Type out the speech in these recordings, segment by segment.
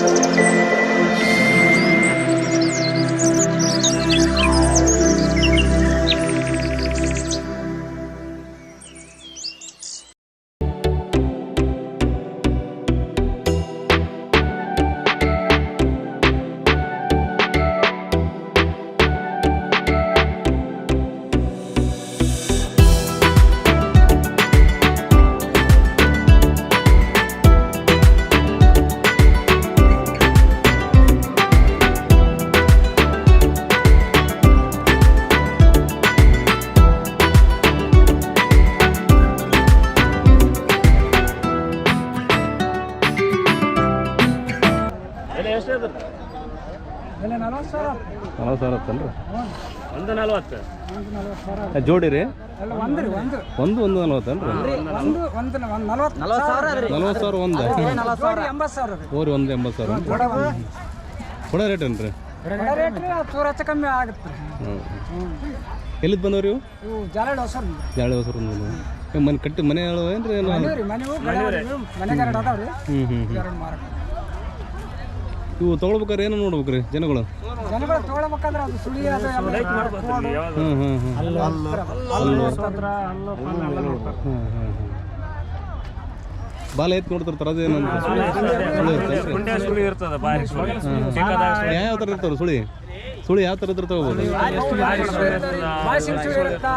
ಬೆಲೆ ನಲ್ವತ್ತು ಸಾವಿರ ಆತಲ್ರಿ ಒಂದು ನಲ್ವತ್ತು. ಜೋಡಿ ರೀ? ಎಲ್ಲ ಒಂದು ಒಂದು. ಒಂದು ನಲವತ್ತು. ಸಾವಿರ ಒಂದು. ಓರಿ ಒಂದು ಎಂಬತ್ತು ಸಾವಿರ. ದೊಡ್ಡ ರೇಟ್ ಏನ್ರಿ? ರೇಟ್ ರೀ ಹೆಚ್ಚು ಕಮ್ಮಿ ಆಗುತ್ತೆ ಎಲ್ಲಿದ್ದು ಬಂದವ್ರಿ ಇವು ಇವು ಜಾಲಡ್ ಹೊಸರು ಎರಡು ಹೊಸರು ಮನೆ ಕಟ್ಟಿ ಮನೆ ಏನ್ರಿ ಏನು? ಮನೆಗೆ ಹ್ಞೂ ಹ್ಞೂ ಹ್ಞೂ ಇವು ತೊಗೊಳ್ಬೇಕಾರೆ ಏನು ನೋಡ್ಬೇಕ್ರಿ ಜನಗಳು? ಜನಗಳು ತೊಗೊಳ್ಬೇಕಂದ್ರೆ ಅದು ಸುಳಿ ಅದು ಹ್ಞೂ ಹ್ಞೂ ಬಾಲ ಎತ್ ನೋಡ್ತಿರ್ತಾರೆ ಅದೇನಂತ ಸುಳಿ ಇರ್ತದ ಯಾವ ಥರ ಸುಳಿ? ಸುಳಿ ಯಾವ ಥರ ಇದ್ರೆ ತಗೋಬೋದು? ಬಾಸಿನ ಸುಳಿ ಇರುತ್ತಾ?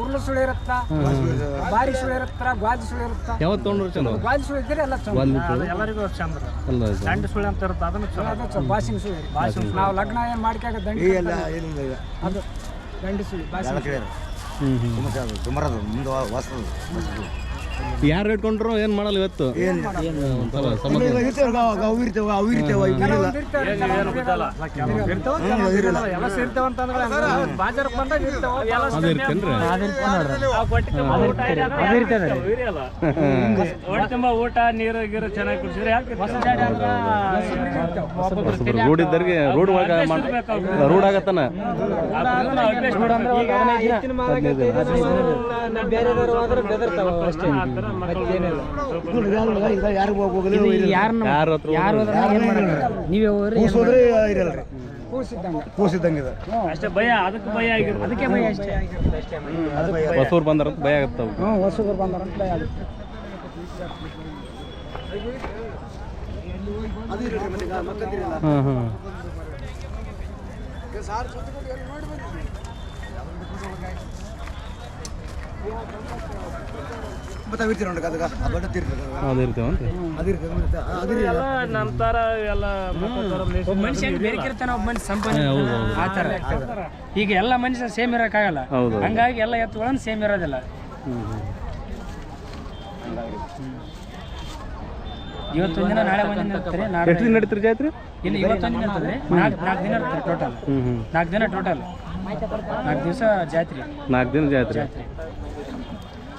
ಉರುಳು ಸುಳಿ ಇರುತ್ತಾ? ಬಾರಿ ಸುಳಿ ಇರುತ್ತಾ? ಗಾಜಿ ಸುಳಿ ಇರುತ್ತಾ? ಯಾವತ್ತು ಹ್ಮ್ ಚಲೋ ಗಾಜಿ ಸುಳಿ ಇದ್ದರೆ ಎಲ್ಲ ಚಲೋ ಎಲ್ಲರಿಗೂ ಚಂದ. ಅಲ್ಲ ಇದು. ದಂಡ ಸುಳಿ ಅಂತ ಇರುತ್ತೆ ಅದನ್ನು ಚಲೋ ಅದು ಚಲೋ ಸುಳಿ. ನಾವು ಲಗ್ನ ಏನು ಮಾಡ್ಕ್ಯಾಗ ದಂಡಿ ಅದು ದಂಡಿ ಸುಳಿ ಬಾಸಿನ ಸುಳಿ. ಹ್ಞೂ ಹ್ಞೂ ಸುಮಾರು ಮುಂದೆ ಹೊಸದು ಯಾರು ಇಟ್ಕೊಂಡ್ರು ಏನು ಮಾಡಲ್ಲ ಇವತ್ತು? ಒಂಥರ ಸಮಾಧಾನ? ಊಟ ನೀರು ಗೀರು ಚೆನ್ನಾಗಿ ಕುಡಿಸಿದ್ರೆ ರೋಡ್ ಇದ್ದರಿಗೆ ರೋಡ್ ಒಳಗೆ ರೋಡ್ ಆಗತ್ತಾನ? ಯಾರಿಗೂ ಯಾರು ಯಾರ ಹತ್ರ ನೀವೇ ಕೂಸೋದ್ರೆ ಇರಲ್ರಿ. ಕೂಸಿದ್ದಂಗೆ ಕೂಸಿದ್ದಂಗೆ ಇದೆ ಅಷ್ಟೇ ಭಯ ಅದಕ್ಕೆ ಭಯ ಅದಕ್ಕೆ ಭಯ ಅಷ್ಟೇ. ಹೊಸೂರು ಬಂದಾರ ಭಯ ಆಗುತ್ತೆ ಹ್ಞೂ ಬಂದಾರ ಭಯ ಆಗುತ್ತೆ. ಹಾಂ ಹಾಂ ಮತ್ತೆ ಅದಕ್ಕೆ ಆ ತೀರ್ತದೆ ಅದು ಮತ್ತೆ ಎಲ್ಲ ನಮ್ಮ ತರ ಎಲ್ಲ ಒಬ್ಬ ಮನುಷ್ಯ ಬೇರೆಕಿರ್ತಾನ ಒಬ್ಬ ಮನುಷ್ಯ ಸಂಪನ್ನ ಆ ಥರ ಈಗ ಎಲ್ಲ ಮನುಷ್ಯ ಸೇಮ್ ಇರೋಕ್ಕಾಗಲ್ಲ. ಹೌದು ಹಂಗಾಗಿ ಎಲ್ಲ ಎತ್ತುಗಳನ್ನು ಸೇಮ್ ಇರೋದಿಲ್ಲ. ಇವತ್ತೊಂದು ದಿನ ನಾಳೆ ಒಂದಿನ ಇರ್ತಾರೆ ನಾಳೆ ಎಷ್ಟು ದಿನ ನಡೀತೀರಿ ಜಾತ್ರೆ? ಇನ್ನು ಇವತ್ತೊಂದು ದಿನ ಇರ್ತದೆ. ನಾಲ್ಕು ನಾಲ್ಕು ದಿನ ಇರ್ತಾರೆ ಟೋಟಲ್ ನಾಲ್ಕು ದಿನ ಟೋಟಲ್ ನಾಲ್ಕು ದಿವಸ ಜಾತ್ರೆ. ನಾಲ್ಕು ದಿನ ಜಾತ್ರೆ.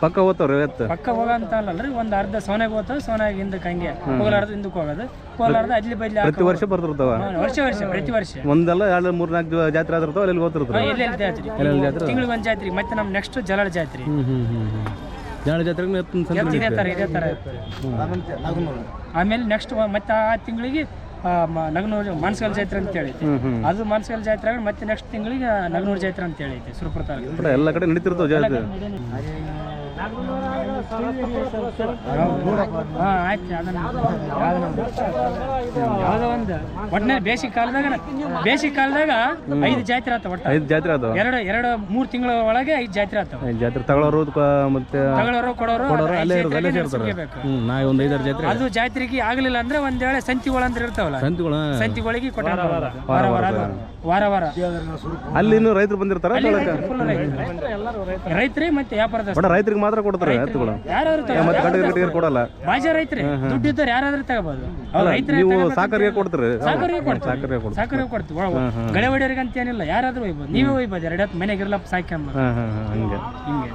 ಪಕ್ಕ ಹೋಗ್ತಾವ್ರಿ ಎತ್ತು ಪಕ್ಕ ಹೋಗಂತ ಅಲ್ಲಲ್ರಿ ಒಂದು ಅರ್ಧ ಸೋನಾಗ ಹೋಗ್ತಾವ ಸೋನಾಗ ಹಿಂದಕ್ಕೆ ಹಂಗೆ. ಕೋಲಾರದ ಹಿಂದಕ್ಕೆ ಹೋಗೋದು. ಕೋಲಾರದ ಅಜ್ಲಿ ಬಜ್ಲಿ ಪ್ರತಿ ವರ್ಷ ಬರ್ತಿರ್ತಾವ? ವರ್ಷ ವರ್ಷ ಪ್ರತಿ ವರ್ಷ. ಒಂದಲ್ಲ ಎರಡು ಮೂರ್ ನಾಲ್ಕು ಜಾತ್ರೆ ಆದಿರ್ತಾವ ಅಲ್ಲಿ ಹೋಗ್ತಿರ್ತಾವ? ಎಲ್ಲಿ ಎಲ್ಲಿ ಜಾತ್ರೆ? ತಿಂಗಳಿಗೆ ಒಂದ್ ಜಾತ್ರೆ ಮತ್ತೆ ನಮ್ಮ ನೆಕ್ಸ್ಟ್ ಜಲಾಳ ಜಾತ್ರೆ. ಜಾತ್ರೆಗೆ ಇದೇ ತರ ಇದೇ ಆಮೇಲೆ ನೆಕ್ಸ್ಟ್ ಮತ್ತೆ ಆ ತಿಂಗಳಿಗೆ ನಗನೂರು ಮಾನಸಗಲ್ ಜಾತ್ರೆ ಅಂತ ಹ್ಞೂ ಅದು ಮಾನಸಗಲ್ ಜಾತ್ರೆ ಮತ್ತೆ ನೆಕ್ಸ್ಟ್ ತಿಂಗಳಿಗೆ ನಗನೂರು ಜಾತ್ರೆ ಅಂತ ಹೇಳಿ ಸುರಪುರ ತಾಲೂಕು. ಎಲ್ಲ ಕಡೆ ನಡೀತಿರ್ತಾವ ಜಾತ್ರೆ. ಹಾಂ ಆಯ್ತು ಅದನ್ನ ಯಾವುದೋ ಒಂದು. ಒಟ್ಟಿನಲ್ಲಿ ಬೇಸಿಗೆ ಕಾಲದಾಗ ಬೇಸಿಗೆ ಕಾಲದಾಗ ಐದು ಜಾತ್ರೆ ಆತ ಒಟ್ಟು. ಐದು ಜಾತ್ರೆ ಅದು ಎರಡು ಎರಡು ಮೂರು ತಿಂಗಳ ಒಳಗೆ ಐದು ಜಾತ್ರೆ ಆತ. ಜಾತ್ರೆ. ತಗೊಳ್ಳೋರು ಮತ್ತೆ ತಗೊಳ್ಳೋರು ಕೊಡೋರು ಕೊಡೋರು ಅಲ್ಲೇ ಅಲ್ಲೇ ಸೇರ್ತಾರೆ. ನಾ ಒಂದು ಐದಾರು ಜಾತ್ರೆ. ಅದು ಜಾತ್ರೆಗೆ ಆಗಲಿಲ್ಲ ಅಂದ್ರೆ ಒಂದ್ ವೇಳೆ ಸಂತಿಗಳು ಇರ್ತಾವಲ್ಲ? ಸಂತಿಗಳ ಸಂತಿಗಳಿಗೆ ಕೊಟ್ಟ ವಾರ ವಾರ. ವಾರ ವಾರ ಅಲ್ಲಿ ಇನ್ನೂ ರೈತರು ಬಂದಿರ್ತಾರ ರೈತರಿಗೆ ರೈತರೇ ಮತ್ತೆ ವ್ಯಾಪಾರದ ರೈತರಿಗೆ ಮಾತ್ರ ಕೊಡ್ತಾರೆ ಎತ್ತುಗಳು ಮತ್ತೆ ಗಂಡ ಕೊಡಲ್ಲ. ಬಾಜಾ ರೈತರೇ ದುಡ್ಡು ಇದ್ದಾರೆ ಯಾರಾದ್ರೂ ತಗೋಬಹುದು ನೀವು. ಸಾಕರಿಗೆ ಕೊಡ್ತಾರೆ. ಸಾಕರಿಗೆ ಕೊಡ್ತೀವಿ. ಸಾಕರಿಗೆ ಕೊಡ್ತೀವಿ. ಗಳೆ ಹೊಡಿಯೋರಿಗೆ ಅಂತ ಏನಿಲ್ಲ ಯಾರಾದ್ರೂ ಒಯ್ಬೋದು ನೀವೇ ಒಯ್ಬೋದು ಎರಡು ಹತ್ತು ಮನೆಗೆ ಇರಲ್ಲ ಸಾಕ್ಯಂಬ ಹಿಂಗೆ. ಹಿಂಗೆ.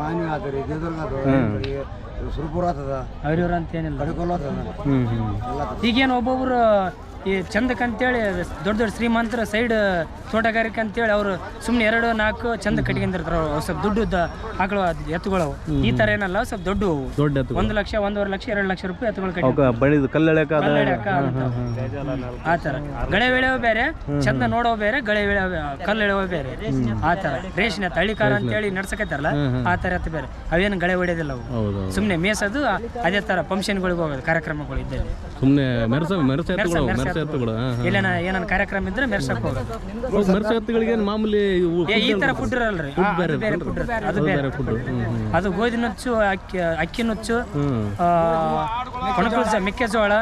ಮಾನ್ಯ ಆದ್ರಿ ದೇವದುರ್ಗ ಅದು ಸುರಪುರ ಆತದ. ಅವ್ರಿವ್ರು ಅಂತ ಏನಿಲ್ಲ ಈಗೇನು ಒಬ್ಬೊಬ್ರು ಈ ಚಂದಕ್ಕೆ ಅಂತೇಳಿ ದೊಡ್ಡ ದೊಡ್ಡ ಶ್ರೀಮಂತರ ಸೈಡ್ ತೋಟಗಾರಿಕೆ ಅಂತೇಳಿ ಅವರು ಸುಮ್ಮನೆ ಎರಡು ನಾಲ್ಕು ಚಂದ ಕಟ್ಕೊಂಡಿರ್ತಾರೆ ಅವರು. ಸ್ವಲ್ಪ ದುಡ್ಡು ಆಕಳು ಎತ್ತುಗಳು ಈ ತರ ಏನಲ್ಲ ಸ್ವಲ್ಪ ದೊಡ್ಡ ದೊಡ್ಡ ಒಂದು ಲಕ್ಷ ಒಂದೂವರೆ ಲಕ್ಷ ಎರಡು ಲಕ್ಷ ರೂಪಾಯಿ ಎತ್ತುಗಳು ಕಟ್ಟಿ ಆ ಥರ. ಗಳೆ ಬೆಳೆಯೋ ಬೇರೆ ಚಂದ ನೋಡೋ ಬೇರೆ ಗಳೆ ಕಲ್ಲು ಎಳೆಯೋ ಬೇರೆ. ಆ ಥರ. ರೇಷ್ಮೆ ತಳಿಕಾರ ಅಂತೇಳಿ ನಡ್ಸಕತ್ತಾರಲ್ಲ ಆ ಎತ್ತ ಎತ್ತು ಬೇರೆ. ಅವೇನು ಗಳೆ ಹೊಡೆಯೋದಿಲ್ಲ ಅವು. ಸುಮ್ಮನೆ ಮೇಸೋದು ಅದೇ ಥರ ಫಂಕ್ಷನ್ಗಳಿಗೆ ಹೋಗೋದು ಕಾರ್ಯಕ್ರಮಗಳು ಇದ್ದಲ್ಲಿ. ಸುಮ್ಮನೆ ಮೆರಸ ಮೆರಸ ಎತ್ತುಗಳು ಮೆರಸ ಇಲ್ಲೇನ ಏನನ್ನ ಕಾರ್ಯಕ್ರಮ ಇದ್ರೆ ಮೆರ್ಸಕ್ ಹೋಗೋದು. ಹಾಂ ಎತ್ತುಗಳಿಗೆ ಮಾಮೂಲಿ ಈ ತರ ಫುಡ್ ಇರಲ್ರಿ. ಬೇರೆ ಫುಡ್ ಅದು ಬೇರೆ ಫುಡ್ ಅದು ಗೋಧಿ ನುಚ್ಚು ಅಕ್ಕಿ ಅಕ್ಕಿ ನುಚ್ಚು ಹ್ಞೂ ಕೊಣಕುಲ್ಸ ಮೆಕ್ಕೆಜೋಳ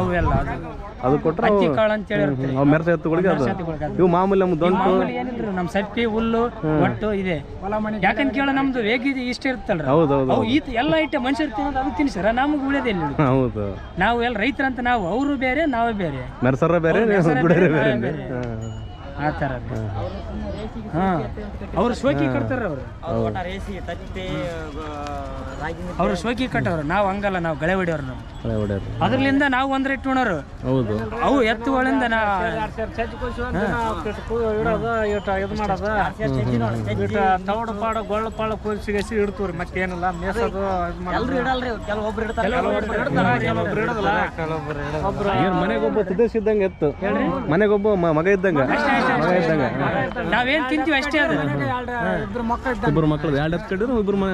ಅವೆಲ್ಲ ಅದು. ಅದು ಕೊಟ್ಟರೆ ಹತ್ತಿ ಕಾಳು ಅಂತ ಹೇಳಿರುತ್ತೆ ಅವು ಮೆರಸ ಎತ್ತುಗಳಿಗೆ ಅದು. ಇವು ಮಾಮೂಲಿ ನಮ್ಮ ದೊಡ್ಡ ಮಾಮೂಲಿ ಏನಿಲ್ರಿ ನಮ್ ಸಪ್ಪಿ ಹುಲ್ಲು ಒಟ್ಟು ಇದೆ. ಯಾಕಂತ ಕೇಳ ನಮ್ದು ವೇಗ ಇಷ್ಟ ಇರ್ತಲ್ರಿ ಹೌದು ಹೌದು ಅವು ಈ ಎಲ್ಲ ಐಟಮ್ ಮನುಷ್ಯರು ತಿನ್ನೋದು ಅದು ತಿನ್ಸರ ನಮಗೆ ಉಳಿಯೋದಿಲ್ಲ ಇಲ್ಲ ಹೌದು. ನಾವು ಎಲ್ಲ ರೈತರಂತ ನಾವು ಅವರು ಬೇರೆ ನಾವೇ ಬೇರೆ. ಮೆರಸರ ಬೇರೆ ಮೆರ್ಸರ ಬೇರೆ, ಬೇರೆ ಬೇರೆ. ಆ ಥರ ಹಾ. ಅವ್ರು ಶೋಕಿ ಕಟ್ತಾರೆ ಅವ್ರು. ಅವ್ರು ಶೋಕಿ ಕಟ್ಟವ್ರು. ನಾವು ಹಂಗಲ್ಲ ನಾವು ಗಳೆ ಹೊಡಿಯೋರು ನಾವು. ನಾವು ಒಂದ್ರ ಇಟ್ಟುಣರು ಹೌದು. ಅವು ಎತ್ತುಗಳಿಂದ ನಾ ಇಡೋದು ಇಟ ಇದು ಮಾಡೋದು ಇಟ ತವಡ ಪಾಡ ಗೊಳ್ಳ ಪಾಡ ಕೂರಿಸಿಗೆಸಿ ಇಡ್ತೀವ್ರಿ ಮತ್ತೇನಿಲ್ಲ ಮೇಸೋದು ಇದ್ ಮಾಡೋದು. ಕೆಲವೊಬ್ರು ಇಡ್ತಾರ, ಕೆಲವೊಬ್ರು ಇಡೋದಿಲ್ಲ. ಒಬ್ರು ಏನು ಮನೆಗೊಬ್ಬ ಸದಸ್ಯ ಇದ್ದಂಗೆ ಎತ್ತು ಮನೆಗೊಬ್ಬ ಮಗ ಇದ್ದಂಗ. ನಾವೇನ್ ತಿಂತೀವಿ ಅಷ್ಟೇ ಅದು. ಇಬ್ರು ಮಕ್ಕಳು ಇಬ್ರು ಇಬ್ಬರು ಮಕ್ಕಳು ಎರಡು ಹತ್ತು ಕಟ್ಟಿದ್ರು ಇಬ್ಬರು ಮನೆ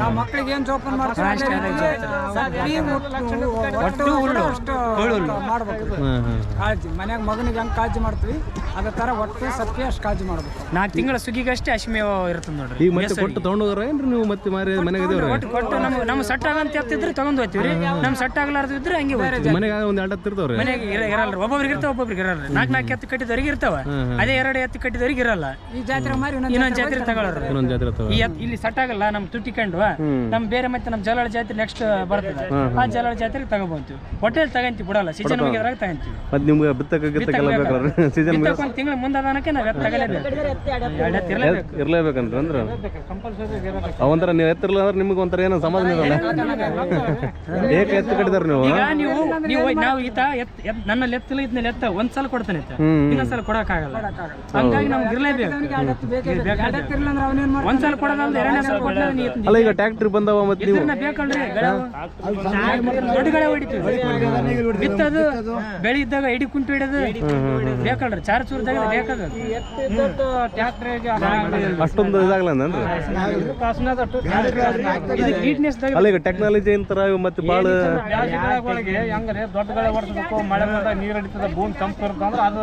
ನಾವು ಮಕ್ಕಳಿಗೆ ಏನು ಜೋಪಾನ ಮಾಡ್ಬೇಕು. ಕಾಳಜಿ. ಮನ್ಯಾಗ ಮಗನಿಗೆ ಹೆಂಗ್ ಕಾಳಜಿ ಮಾಡ್ತೀವಿ? ಅದೇ ತರ ಒಟ್ಟು ಸತ್ಯ ಅಷ್ಟು ಕಾಳಜಿ ಮಾಡ್ಬೇಕು. ನಾಲ್ಕು ತಿಂಗಳ ಸುಗಿಗಷ್ಟೇ ಅಷ್ಟೇ ಹಸಿಮೇವ ಇರ್ತದೆ ನೋಡ್ರಿ. ಈಗ ಮತ್ತೆ ಕೊಟ್ಟು ತೊಗೊಂಡೋಗ್ರ ಏನ್ರಿ ನೀವು ಮತ್ತೆ ಮಾರಿ ಮನೆಗೆ ಇದೇವ್ರಿ ಒಟ್ಟು ಕೊಟ್ಟು ನಮ್ಮ ನಮ್ಮ ಸಟ್ ಆಗಂತ ಎತ್ತಿದ್ರೆ ತಗೊಂಡ್ ಹೋಗ್ತೀವಿ ನಮ್ಮ ಸಟ್ ಆಗ್ಲಾರ್ದು ಇದ್ರೆ ಹಂಗೆ ಹೋಗ್ತೀವಿ. ಮನೆಗೆ ಒಂದು ಎರಡು ಹತ್ತು ಇರ್ತಾವ್ರಿ. ಮನೆಗೆ ಇರ ಇರಲ್ರಿ. ಒಬ್ಬೊಬ್ರಿಗೆ ಇರ್ತಾವ ಒಬ್ಬೊಬ್ರಿಗೆ ಇರಲ್ಲ ನಾಲ್ಕು ನಾಲ್ಕು ಎತ್ತು ಕಟ್ಟಿದವ್ರಿಗೆ ಇರ್ತಾವ ಅದೇ ಎರಡು ಎತ್ತು ಕಟ್ಟಿದವ್ರಿಗೆ ಇರಲ್ಲ ಈ ಜಾತ್ರೆ ಮಾರಿ ಇನ್ನೊಂದ್ ಜಾತ್ರೆ ತಗೊಳ್ಳೋರು ಇನ್ನೊಂದು ಜಾತ್ರೆ ಇರ್ತಾವ ಈ ಎತ್- ಇಲ್ಲಿ ಸಟ್ ಆಗಲ್ಲ ನಮ್ ತುಟ್ಟಿಕೊಂಡು ನಮ್ ಬೇರೆ ಮತ್ತೆ ನಮ್ ಜಲಾಳ ಜಾತ್ರೆ ನೆಕ್ಸ್ಟ್ ಬರ್ತದೆ ಆ ಜಲಾಳ ಜಾತ್ರೆ ತಗೋಬಹುದು ಹೋಟೆಲ್ ತಗಂತೀವಿ ಬಿಡಲ್ಲ ಸೀಸನ್ ಮುಗಿದ್ರಾಗ ತಗಂತೀವಿ ಮತ್ತೆ ನಿಮ್ಗೆ ಬಿತ್ತಕ್ಕೆ ಗಿತ್ತಕ್ಕೆಲ್ಲ ಬೇಕಾದ್ರೆ ಸೀಸನ್ ಬಿತ್ತಕ್ಕೆ ಒಂದ್ ತಿಂಗಳ ಮುಂದಾದನಕ್ಕೆ ನಾವ್ ಎತ್ತು ತಗಲೇಬೇಕು ಎರಡ್ ಎತ್ತು ಇರ್ಲೇಬೇಕು. ಇರ್ಲೇಬೇಕಂತ ಅಂದ್ರೆ ಅವಂತರ ನೀವು ಎತ್ತಿರಲ್ಲ ಅಂದ್ರೆ ನಿಮ್ಗೆ ಒಂಥರ ಏನೋ ಸಮಾಧಾನ ಇರಲ್ಲ ಏಕ ಎತ್ತು ಕಟ್ಟಿದಾರ ನೀವು ಈಗ ನೀವು ನೀವು ನಾವು ಈತ ಎತ್ ನನ್ನಲ್ಲಿ ಎತ್ತಿಲ್ಲ ಇದ್ನಲ್ಲಿ ಎತ್ತ ಒಂದ್ಸಲ ಕೊಡ್ತಾನೆ. ಇನ್ನೊಂದ್ಸಲ ಕೊಡಕ್ ಆಗಲ್ಲ ಹಂಗಾಗಿ ನಮ್ಗೆ ಇರ್ಲೇಬೇಕು. ಒಂದ್ಸಲ ಕೊಡೋದಲ್ಲ ಎರಡನೇ ಸಲ ನೀ ಅಲ್ಲ ಈಗ ಟ್ಯಾಕ್ಟ್ರಿ ಬಂದವ ಮತ್ತೆ ನೀವು? ಬೇಕಲ್ರಿ ಗಳವು. ದೊಡ್ಡ ಗಳೆ ಹೊಡಿತೀವಿ. ಬಿತ್ತದು ಬೆಳೆ ಇದ್ದಾಗ ಎಡಿ ಕುಂಟು ಹಿಡಿದು ಬೇಕಲ್ರಿ. ಚಾರ್ ಚೂರ್ದಾಗ ಬೇಕಾದ ಅಷ್ಟೊಂದು ಇದಾಗಲ್ಲ ಅಲ್ಲ ಈಗ ಟೆಕ್ನಾಲಜಿ ಅಂತಾರ ಮತ್ತೆ ಭಾಳ ಗಳಿಗೆ ಹೆಂಗ್ರೆ? ದೊಡ್ಡ ಗಳೆ ಹೊಡ್ಸ್ಬೇಕು ಮಳೆ ಬಂದಾಗ ನೀರು ಹಿಡಿತದ ಭೂಮಿ ತಂಪು ಇರುತ್ತೆ ಅಂದ್ರೆ ಅದು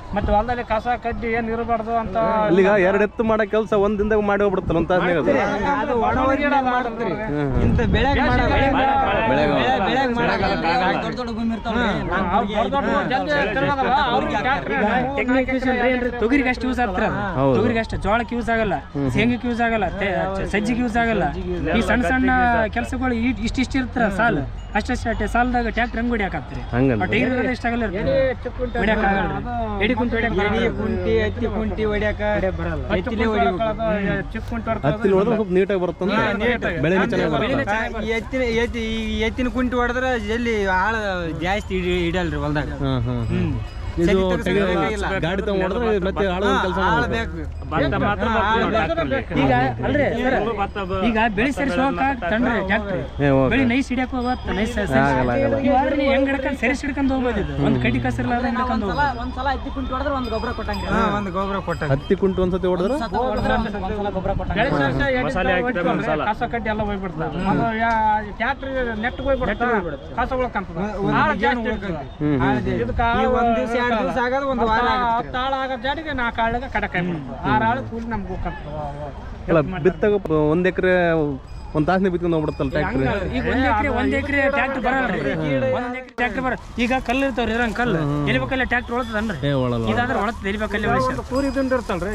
ಮತ್ತೆ ಹೊಲದಲ್ಲಿ ಕಸ ಕಡ್ಡಿ ಏನ್ ಇರಬಾರ್ದು ಅಂತ ಈಗ ಎರಡು ಎತ್ತು ಮಾಡೋ ಕೆಲಸ ಒಂದಿಂದ ಮಾಡಿ ಹೋಗ್ಬಿಡ್ತಲ್ಲ ಅಂತ ಅದು ಇಂಥ ಬೆಳೆಗ್. ದೊಡ್ಡ ದೊಡ್ಡ ಭೂಮಿ. ತೊಗರಿಗೆ ಅಷ್ಟು ಯೂಸ್ ಆಗ್ತಾರ. ತೊಗರಿಗೆ ಅಷ್ಟು ಜೋಳಕ್ಕೆ ಯೂಸ್ ಆಗಲ್ಲ. ಶೇಂಗಕ್ಕೆ ಯೂಸ್ ಆಗಲ್ಲ. ಸಜ್ಜಿಗ ಯೂಸ್ ಆಗಲ್ಲ. ಈ ಸಣ್ಣ ಸಣ್ಣ ಕೆಲಸಗಳು ಇಷ್ಟ ಇಷ್ಟ ಇರ್ತಾರ ಸಾಲ. ಅಷ್ಟೇ ಸಾಲದಾಗ ಟ್ಯಾಕ್ಟರ್ ಹೆಂಗ್ ಹೊಡಿಯಾಕ ಆಗ್ತೀರಿ? ಹಂಗಂತ ಟೈರ್ ಇಷ್ಟ ಆಗಲ್ಲ ಹೊಡಿಯಾಕ ಆಗಲ್ಲ ಎಡಿ ಕುಂಟು ಕುಂಟಿ ಹತ್ತಿ ಕುಂಟಿ ಹೊಡ್ಯಾಕ ಬರಲ್ಲ. ಎತ್ತಿಲೇ ಹೊಡಿಬೇಕು. ಹತ್ತಿಲಿ ಹೊಡೆದ್ರೆ ಸ್ವಲ್ಪ ನೀಟಾಗಿ ಬರುತ್ತಂತ? ಬೆಳೆ ಚೆನ್ನಾಗಿ ಬರುತ್ತೆ. ಈ ಎತ್ತಿನ ಎತ್ತಿ ಈ ಎತ್ತಿನ ಕುಂಟಿ ಹೊಡೆದ್ರೆ ಜಲ್ಲಿ ಆಳ ಜಾಸ್ತಿ ಇಡಲ್ರಿ ಹಿಡಿಯಲ್ರಿ ಹೊಲ್ದಾಗ. ಹಾಂ ಹಾಂ ಹಾಂ. ಇದು ಗಾಡಿ ಮತ್ತೆ ಆಳೋ ಕೆಲಸ ಮಾತ್ರ ಈಗ ಅಲ್ರಿ ಸರ್ ಈಗ ಬೆಳಿ ನೈಸ್ ಹೋಗತ್ತ ನೀವು ಹೆಂಗ್ ಹಿಡ್ಕೊಂಡು ಸೆರೆಸ್ ಹಿಡ್ಕೊಂಡು ಹೋಗ್ಬೋದು ಒಂದ್ ಹಿಡ್ಕೊಂಡು ಒಂದ್ಸಲ ಎತ್ತಿ ಕುಂಟಿ ಹೊಡೆದ್ರೆ ಒಂದು ಗೊಬ್ಬರ ಕೊಟ್ಟಂಗೆ. ಒಂದು ಗೊಬ್ಬರ ಕೊಟ್ಟ ಹತ್ತಿ ಕುಂಟು ಒಂದ್ಸತಿ ಹೊಡೆದ್ರೆ? ಗೊಬ್ಬರ ಕಸ ಕಡ್ಡಿ ಎಲ್ಲ ಹೋಗ್ಬಿಡ್ತಾರೆ ನೆಟ್ ಕಸ. ಇದಕ್ಕ ಒಂದ್ ದಿವ್ಸ ಎರಡ್ ದಿವಸ ಆಗೋದು ಒಂದು ವಾರ ಹತ್ತು ತಾಳ ಆಗೋ ಜಾಡಿಗೆ ನಾಲ್ಕು ಆಳಿಗೆ ಕಡಕ್ ಆಗ್ಬಿಡ್ತದೆ ಆರು ಆಳು ಕೂಲಿ ನಮ್ಗೆ ಬಿತ್ತಾಗ ಒಂದ್ ಎಕರೆ ಒಂದ್ ತಾಸನೆ ಬಿತ್ಕೊಂಡು ಹೋಗ್ಬಿಡುತ್ತಲ್ಲ ಟ್ರ್ಯಾಕ್ಟರ್ ಈಗ ಒಂದ್ ಎಕರೆ ಒಂದ್ ಎಕರೆ ಟ್ಯಾಕ್ಟರ್ ಬರಲ್ರಿ ಒಂದ್ ಎಕರೆ ಟ್ಯಾಕ್ಟರ್ ಬರ ಈಗ ಕಲ್ಲು ಇರ್ತಾವ್ರಿ ಇರಂಗ್ ಕಲ್ಲು. ಎಲಿಬೇಕಲ್ಲ ಟ್ರ್ಯಾಕ್ಟರ್ ಒಳತದನ್ರಿ ಏ ಒಳಲ್ಲ ಇದಾದ್ರೆ ಒಳತದ ಎಲಿಬೇಕಲ್ಲ ದುಂಡು ಇರ್ತಲ್ರಿ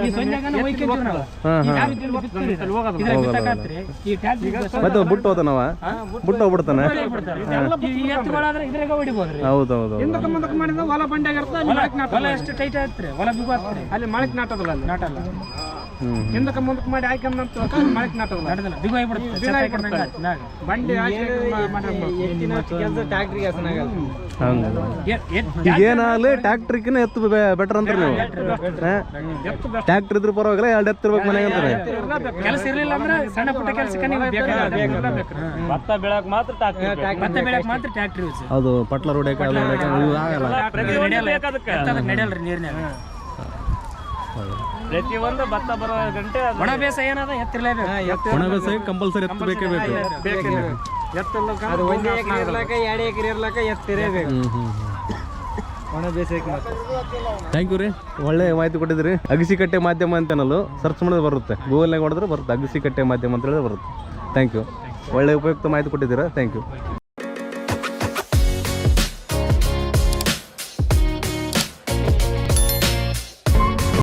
ಈ ಸಂಜೆಗನ ಒಯ್ಕೊಂತೀವಿ ನಾವು. ಯಾವ ಇದ್ರಾಗ ಬಿತ್ತಕಾತ್ರಿ ಈ ಮತ್ತೆ ಬಿಟ್ಟು ಹೋದನವ? ಬಿಟ್ಟು ಹೋಗ್ಬಿಡ್ತಾನೆ? ಈ ಎತ್ತುಗಳಾದ್ರೆ ಇದ್ರಾಗ ಹೊಡಿಬೋದ್ರಿ. ಹೌದು ಹೌದು ಹೌದು ಹಿಂದಕ್ಕೆ ಮುಂದಕ್ಕೆ ಮಾಡಿದ್ರೆ ಹೊಲ ಬಂಡೆಗೆ ಇರ್ತದೆ ಅಲ್ಲಿ ಹೊಲ ಎಷ್ಟು ಟೈಟ್ ಆಯ್ತ್ರಿ ಹೊಲ ಬಿಗು ಅಲ್ಲಿ ಮಳಕ್ ನಾಟದಲ್ಲ ನಾಟಲ್ಲ. ಹಿಂದಕ್ಕೆ ಮುಂದಕ್ಕೆ ಮಾಡಿ ಹಾಕ್ಯಂದ್ ಅಂತ ಮಳಕ್ ನಾಟಲ್ಲ ನಡೆದಿಲ್ಲ ಬಿಗು ಆಗ್ಬಿಡುತ್ತೆ ಛತ್ತ ಹಾಕಿದಂಗೆ ಆಯ್ತು ಮ್ಯಾಗ. ಬಂಡಿ ಹಾಕಿ ಕೆಲಸ ಟ್ಯಾಕ್ಟ್ರಿಗೆ ಟ್ಯಾಕ್ಟ್ರಿಕಿನ ಎತ್ತು ಬೆಟರ್ ಅಂತ ನೀವು. ಟ್ಯಾಕ್ಟ್ರ್ ಇದ್ರ ಪರವಾಗಿಲ್ಲ ಎರಡು ಎತ್ತು ಇರ್ಬೇಕು ಮನೆಗೆ ಅಂತಾರೆ. ಕೆಲಸ ಇರಲಿಲ್ಲ ಅಂದ್ರೆ ಸಣ್ಣ ಪುಟ್ಟ ಕೆಲಸಕ್ಕೆ ನೀವು ಭತ್ತ ಬೆಳಕ್ ಮಾತ್ರ ಭತ್ತ ಬೆಳಕ್ ಮಾತ್ರ ಟ್ಯಾಕ್ಟ್ರಿ ಯೂಸ್. ಅದು ಪಟ್ಲ ರೋಡ್ ಆಗಲ್ಲ. ನಡೆಯಲ್ಲ ನೀರ್ನ್ಯಾಗ ಪ್ರತಿಯೊಂದು ಭತ್ತ ಬರೋ ಗಂಟೆ ಒಣ ಬೇಸಾಯ ಏನದ ಎತ್ತಿರ್ಲೇಬೇಕು. ಒಣ ಬೇಸಾಯ ಕಂಪಲ್ಸರಿ ಎತ್ತು ಬೇಕೇ ಬೇಕು. ಎತ್ತಲ್ಲ ಅದು ಒಂದು ಎಕರೆ ಇರ್ಲಾಕ ಎರಡು ಎಕರೆ ಇರ್ಲಾಕ ಎತ್ತಿರೇಬೇಕು ಒಣ ಬೇಸಾಯಕ್ಕೆ ಮಾತ್ರ. ಥ್ಯಾಂಕ್ ಯು ರೀ. ಒಳ್ಳೆ ಮಾಹಿತಿ ಕೊಟ್ಟಿದ್ರಿ ಅಗಸಿಕಟ್ಟೆ ಮಾಧ್ಯಮ ಅಂತನಲ್ಲ ಸರ್ಚ್ ಮಾಡಿದ್ರೆ ಬರುತ್ತೆ. ಗೂಗಲ್ನಾಗ ಹೊಡೆದ್ರೆ ಬರುತ್ತೆ. ಅಗಸಿಕಟ್ಟೆ ಮಾಧ್ಯಮ ಅಂತ ಹೇಳಿದ್ರೆ ಬರುತ್ತೆ. ಥ್ಯಾಂಕ್ ಯು ಒಳ್ಳೆ ಉಪಯುಕ್ತ ಮಾಹಿತಿ ಕೊಟ್ಟಿದ್ದೀರಾ. Thank you